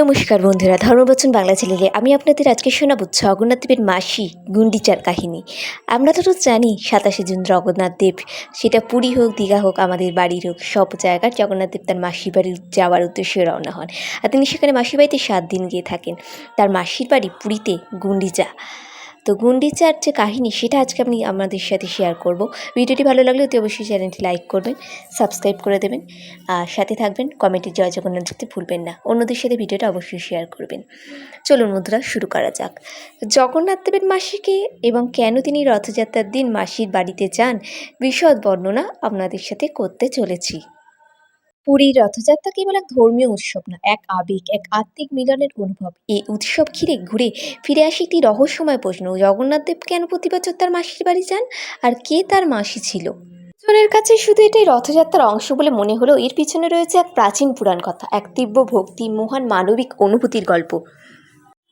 নমস্কার বন্ধুরা, ধর্মবচন বাংলা চ্যানেলে আমি আপনাদের আজকে শোনাবো জগন্নাথ দেবের মাসি গুন্ডিচার কাহিনী। আমরা তো জানি সাতাশে জুন জগন্নাথ দেব, সেটা পুরী হোক, দীঘা হোক, আমাদের বাড়ির হোক, সব জায়গার জগন্নাথ দেব তার মাসির বাড়ি যাওয়ার উদ্দেশ্যে রওনা হন। আর তিনি সেখানে মাসির বাড়িতে সাত দিন গিয়ে থাকেন। তার মাসির বাড়ি পুরীতে গুন্ডিচা। তো গুন্ডিচার যে কাহিনী সেটা আজকে আমি আমাদের সাথে শেয়ার করব। ভিডিওটি ভালো লাগলে অতি অবশ্যই চ্যানেলটি লাইক করবেন সাবস্ক্রাইব করে দেবেন, আর সাথে থাকবেন কমেন্টে জয় জগন্নাথ ভুলবেন না। অন্যদের সাথে ভিডিওটা অবশ্যই শেয়ার করবেন। চলুন মুদ্রা শুরু করা যাক। জগন্নাথ দেবের মাসিকে এবং কেন তিনি রথযাত্রার দিন মাসির বাড়িতে যান, বিশদ বর্ণনা আপনাদের সাথে করতে চলেছি। পুরীর রথযাত্রা কেবল এক ধর্মীয় উৎসব না, এক আবেগ, এক আত্মিক মিলনের অনুভব। এই উৎসব ঘিরে ঘুরে ফিরে আসে একটি রহস্যময় প্রশ্ন, জগন্নাথ দেব কেন প্রতি বছর তার মাসির বাড়ি যান? আর কে তার মাসি ছিল? জনের কাছে শুধু এটাই রথযাত্রার অংশ বলে মনে হলেও এর পিছনে রয়েছে এক প্রাচীন পুরাণ কথা, এক তীব্র ভক্তি, মহান মানবিক অনুভূতির গল্প।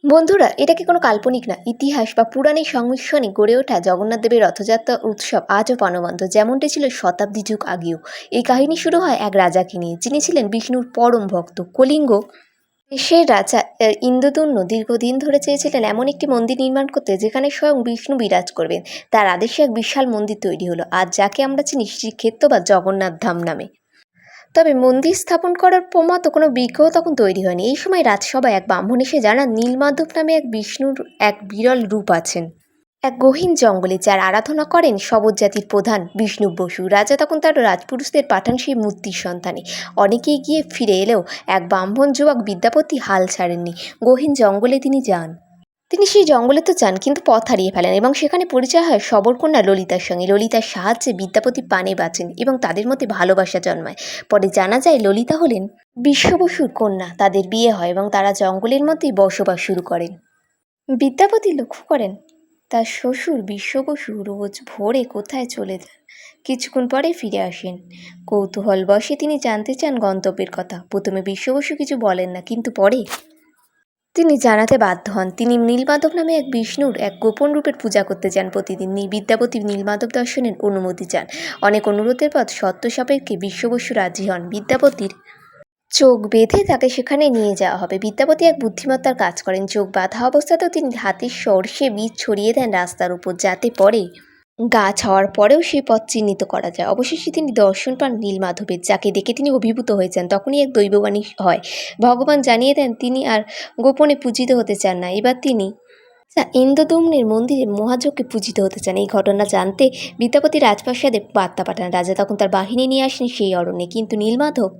বন্ধুরা, এটা কি কোনো কাল্পনিক না? ইতিহাস বা পুরাণের সংমিশ্রণে গড়ে ওঠা জগন্নাথ দেবের রথযাত্রা উৎসব আজও প্রাণবন্ত। যেমনটি ছিল শতাব্দী যুগ আগেও। এই কাহিনী শুরু হয় এক রাজাকে নিয়ে। যিনি ছিলেন বিষ্ণুর পরম ভক্ত। কলিঙ্গ দেশের রাজা ইন্দ্রদুম্ন দীর্ঘদিন ধরে চেয়েছিলেন এমন একটি মন্দির নির্মাণ করতে, যেখানে স্বয়ং বিষ্ণু বিরাজ করবেন। তার আদেশে এক বিশাল মন্দির তৈরি হলো। আর যাকে আমরা চিনি শ্রীক্ষেত্র বা জগন্নাথ ধাম নামে। তবে মন্দির স্থাপন করার প্রমাত কোনো বিগ্রহ তখন তৈরি হয়নি। এই সময় রাজসভায় এক ব্রাহ্মণ এসে জানান, নীলমাধব নামে এক বিষ্ণুর এক বিরল রূপ আছেন। এক গহীন জঙ্গলে যার আরাধনা করেন শবর জাতির প্রধান বিষ্ণু বসু। রাজা তখন তার রাজপুরুষদের পাঠান সেই মূর্তির সন্তানে অনেকেই গিয়ে ফিরে এলেও এক ব্রাহ্মণ যুবক বিদ্যাপতি হাল ছাড়েননি। গহীন জঙ্গলে তিনি যান। তিনি সেই জঙ্গলে তো যান, কিন্তু পথ হারিয়ে ফেলেন এবং সেখানে পরিচয় হয় শবরকন্যা ললিতার সঙ্গে। ললিতার সাহায্যে বিদ্যাপতি পানে বাঁচেন এবং তাদের মধ্যে ভালোবাসা জন্মায়। পরে জানা যায় ললিতা হলেন বিশ্ববসুর কন্যা, তাদের বিয়ে হয় এবং তারা জঙ্গলের মধ্যেই বসবাস শুরু করেন। বিদ্যাপতি লক্ষ্য করেন, তার শ্বশুর বিশ্ববসু রোজ ভোরে কোথায় চলে যান? কিছুক্ষণ পরে ফিরে আসেন। কৌতূহল বশে তিনি জানতে চান গন্তব্যের কথা। প্রথমে বিশ্ববসু কিছু বলেন না, কিন্তু পরে তিনি জানাতে বাধ্য হন। তিনি নীলমাধব নামে এক বিষ্ণুর এক গোপন রূপের পূজা করতে যান প্রতিদিন। বিদ্যাপতি নীলমাধব দর্শনের অনুমতি চান। অনেক অনুরোধের পর সত্য সাপেক্ষে বিশ্ববসু রাজি হন। বিদ্যাপতির চোখ বেঁধে তাকে সেখানে নিয়ে যাওয়া হবে। বিদ্যাপতি এক বুদ্ধিমত্তার কাজ করেন। চোখ বাঁধা অবস্থাতেও তিনি হাতের সর্ষে বীজ ছড়িয়ে দেন রাস্তার উপর, যাতে পরে গাছ হওয়ার পরেও সেই পথ চিহ্নিত করা যায়। অবশেষে তিনি দর্শন পান নীলমাধবের যাকে দেখে তিনি অভিভূত হয়েছেন তখনই এক দৈববাণী হয়। ভগবান জানিয়ে দেন, তিনি আর গোপনে পূজিত হতে চান না। এবার তিনি ইন্দ্রদম্নের মন্দিরে মহাযজ্ঞে পূজিত হতে চান। এই ঘটনা জানতে বিদ্যাপতি রাজপ্রাসাদে বার্তা পাঠান। রাজা তখন তার বাহিনী নিয়ে আসেন সেই অরণ্যে। কিন্তু নীলমাধব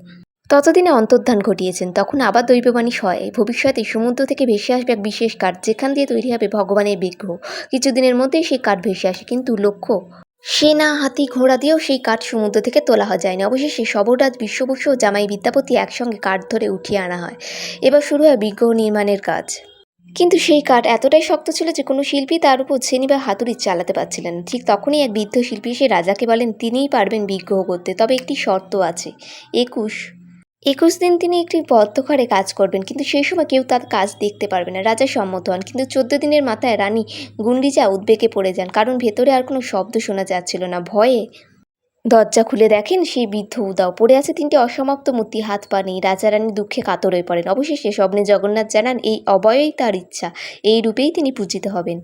ততদিনে অন্তর্ধান ঘটিয়েছেন, তখন আবার দৈববাণী হয় ভবিষ্যতে সমুদ্র থেকে ভেসে আসবে এক বিশেষ কাঠ, যেখান দিয়ে তৈরি হবে ভগবানের বিগ্রহ। কিছুদিনের মধ্যেই সেই কাঠ ভেসে আসে, কিন্তু লক্ষ্য? সেনা হাতি ঘোড়া দিয়েও সেই কাঠ সমুদ্র থেকে তোলা হয় যায়নি। অবশেষে সবররাজ বিশ্ববসু ও জামাই বিদ্যাপতি একসঙ্গে কাঠ ধরে উঠিয়ে আনা হয়। এবার শুরু হয় বিগ্রহ নির্মাণের কাজ। কিন্তু সেই কাঠ এতটাই শক্ত ছিল যে কোনো শিল্পী তার উপর ছেনি বা হাতুড়ি চালাতে পারছিলেন ঠিক তখনই এক বৃদ্ধ শিল্পী এসে রাজাকে বলেন, তিনিই পারবেন বিগ্রহ করতে। তবে একটি শর্ত আছে। একুশ একুশ দিন তিনি একটি বদ্ধ ঘরে কাজ করবেন, কিন্তু সেই সময় কেউ তার কাজ দেখতে পারবে না, রাজা সম্মত হন। কিন্তু চোদ্দ দিনের মাথায় রানী গুন্ডিজা উদ্বেগে পড়ে যান, কারণ ভেতরে আর কোনো শব্দ শোনা যাচ্ছিল না, ভয়ে। দরজা খুলে দেখেন সেই বৃদ্ধ উদাও, পড়ে আছে তিনটি অসমাপ্ত মূর্তি, হাত পা নেই, রাজা রানী দুঃখে কাতর হয়ে পড়েন। অবশেষে স্বপ্নে জগন্নাথ জানান, এই অবয়ই তার ইচ্ছা, এই রূপেই তিনি পূজিত হবেন।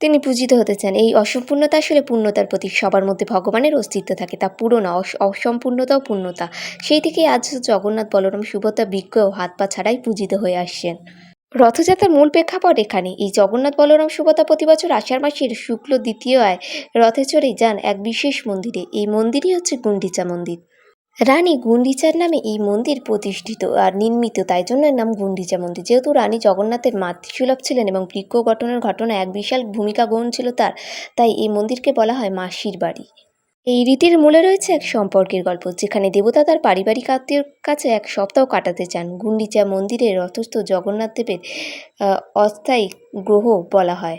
তিনি পূজিত হতে চান। এই অসম্পূর্ণতা আসলে পূর্ণতার প্রতীক। সবার মধ্যে ভগবানের অস্তিত্ব থাকে, তা পুরো না, অস- অসম্পূর্ণতাও পূর্ণতা। সেই থেকেই আজ জগন্নাথ বলরাম সুভদ্রা বিজ্ঞ হাত পা ছাড়াই পূজিত হয়ে আসছেন। রথযাত্রার মূল প্রেক্ষাপট এখানে এই জগন্নাথ বলরাম সুভদ্রা প্রতি বছর আষাঢ় মাসের শুক্ল দ্বিতীয় আয় রথে চড়ে যান এক বিশেষ মন্দিরে। এই মন্দিরই হচ্ছে গুন্ডিচা মন্দির। রানী গুন্ডিচার নামে এই মন্দির প্রতিষ্ঠিত আর নির্মিত, তাই জন্য এর নাম গুন্ডিচা মন্দির। যেহেতু রানী জগন্নাথের মাতৃসুলভ ছিলেন এবং বৃক্ষ গঠনের ঘটনা এক বিশাল ভূমিকা গ্রহণ ছিল তার, তাই এই মন্দিরকে বলা হয় মাসির বাড়ি। এই রীতির মূলে রয়েছে এক সম্পর্কের গল্প, যেখানে দেবতা তার পারিবারিক আত্মীয়র কাছে এক সপ্তাহ কাটাতে চান। গুন্ডিচা মন্দিরে রথস্থ জগন্নাথ দেবের অস্থায়ী গ্রহ বলা হয়।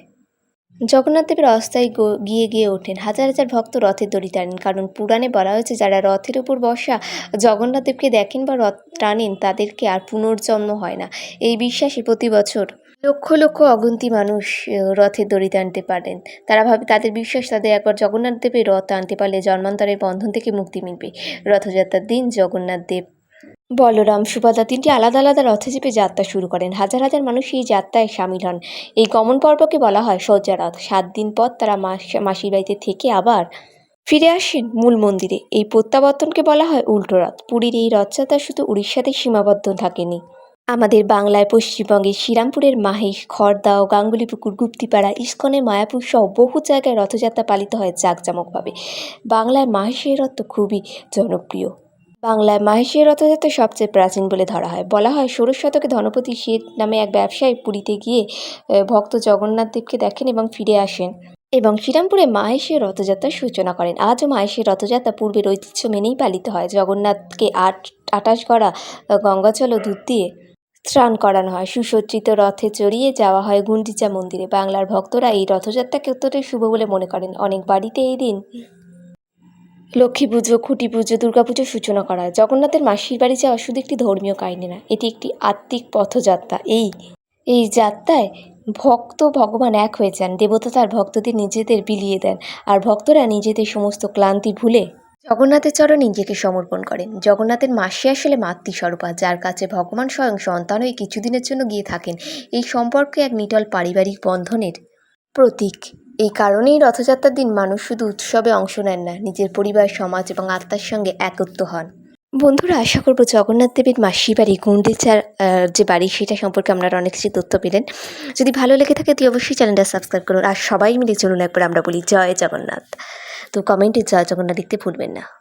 জগন্নাথ দেবের অস্থায়ী গিয়ে গিয়ে ওঠেন। হাজার হাজার ভক্ত রথের দড়ি টানেন। কারণ পুরাণে বলা হয়েছে, যারা রথের উপর বসা জগন্নাথ দেবকে দেখেন বা রথ টানেন, তাদেরকে আর পুনর্জন্ম হয় না। এই বিশ্বাসে প্রতি বছর লক্ষ লক্ষ অগুন্তি মানুষ রথের দড়ি টানতে পারেন। তারা ভাবে, তাদের বিশ্বাস, তাদের একবার জগন্নাথ দেবের রথ টানতে পারলে জন্মান্তরের বন্ধন থেকে মুক্তি মিলবে। রথযাত্রার দিন জগন্নাথ দেব বলরাম সুভদ্রা তিনটি আলাদা আলাদা রথে চেপে যাত্রা শুরু করেন। হাজার হাজার মানুষ এই যাত্রায় সামিল হন। এই গমন পর্বকে বলা হয় শয্যারথ সাত দিন পর তারা মাস- মাসির বাড়িতে থেকে আবার ফিরে আসেন মূল মন্দিরে। এই প্রত্যাবর্তনকে বলা হয় উল্টো রথ। পুরীর এই রথযাত্রা শুধু উড়িষ্যাতে সীমাবদ্ধ থাকেনি। আমাদের বাংলায় পশ্চিমবঙ্গের শ্রীরামপুরের মাহেশ, খড়দা ও গাঙ্গুলিপুকুর, গুপ্তিপাড়া ইস্কনের মায়াপুর সহ বহু জায়গায় রথযাত্রা পালিত হয় জাঁকজমকভাবে। বাংলায় মাহেশের রথ তো খুবই জনপ্রিয়। বাংলায় মাহেশের রথযাত্রা সবচেয়ে প্রাচীন বলে ধরা হয়। বলা হয়, ষোড়শ শতকে ধনপতি শেঠ নামে এক ব্যবসায়ী পুরীতে গিয়ে ভক্ত জগন্নাথ দেবকে দেখেন এবং ফিরে আসেন এবং শ্রীরামপুরে মাহেশের রথযাত্রার সূচনা করেন। আজও মাহেশের রথযাত্রা পূর্বের ঐতিহ্য মেনেই পালিত হয়। জগন্নাথকে আট, আটাশ গড়া গঙ্গাচল ও দুধ দিয়ে স্নান করানো হয়। সুসজ্জিত রথে চড়িয়ে যাওয়া হয় গুন্ডিচা মন্দিরে। বাংলার ভক্তরা এই রথযাত্রাকে অত্যন্তই শুভ বলে মনে করেন। অনেক বাড়িতে এই দিন লক্ষ্মী পুজো, খুঁটি পুজো, দুর্গা পুজোর সূচনা করা জগন্নাথের মাসির বাড়ি যাওয়া শুধু একটি ধর্মীয় কাহিনী না, এটি একটি আত্মিক পথযাত্রা। এই এই যাত্রায় ভক্ত ভগবান এক হয়ে যান, দেবতা তার ভক্তদের নিজেদের বিলিয়ে দেন, আর ভক্তরা নিজেদের সমস্ত ক্লান্তি ভুলে জগন্নাথের চরণে নিজেকে সমর্পণ করেন। জগন্নাথের মাসি আসলে মাতৃস্বরূপা যার কাছে ভগবান স্বয়ং সন্তান হয়ে কিছুদিনের জন্য গিয়ে থাকেন। এই সম্পর্কে এক নিটল পারিবারিক বন্ধনের প্রতীক। এই কারণেই রথযাত্রার দিন মানুষ শুধু উৎসবে অংশ নেন না, নিজের পরিবার, সমাজ এবং আত্মার সঙ্গে একত্র হন। বন্ধুরা, আশা করব জগন্নাথ দেবের মাসির বাড়ি, গুন্ডিচার যে বাড়ি, সেটা সম্পর্কে আপনারা অনেক কিছু তথ্য পেলেন। যদি ভালো লেগে থাকে তুই অবশ্যই চ্যানেলটা সাবস্ক্রাইব করুন। আর সবাই মিলে চলুন একবার আমরা বলি, জয় জগন্নাথ। তো কমেন্টে জয় জগন্নাথ লিখতে ভুলবেন না।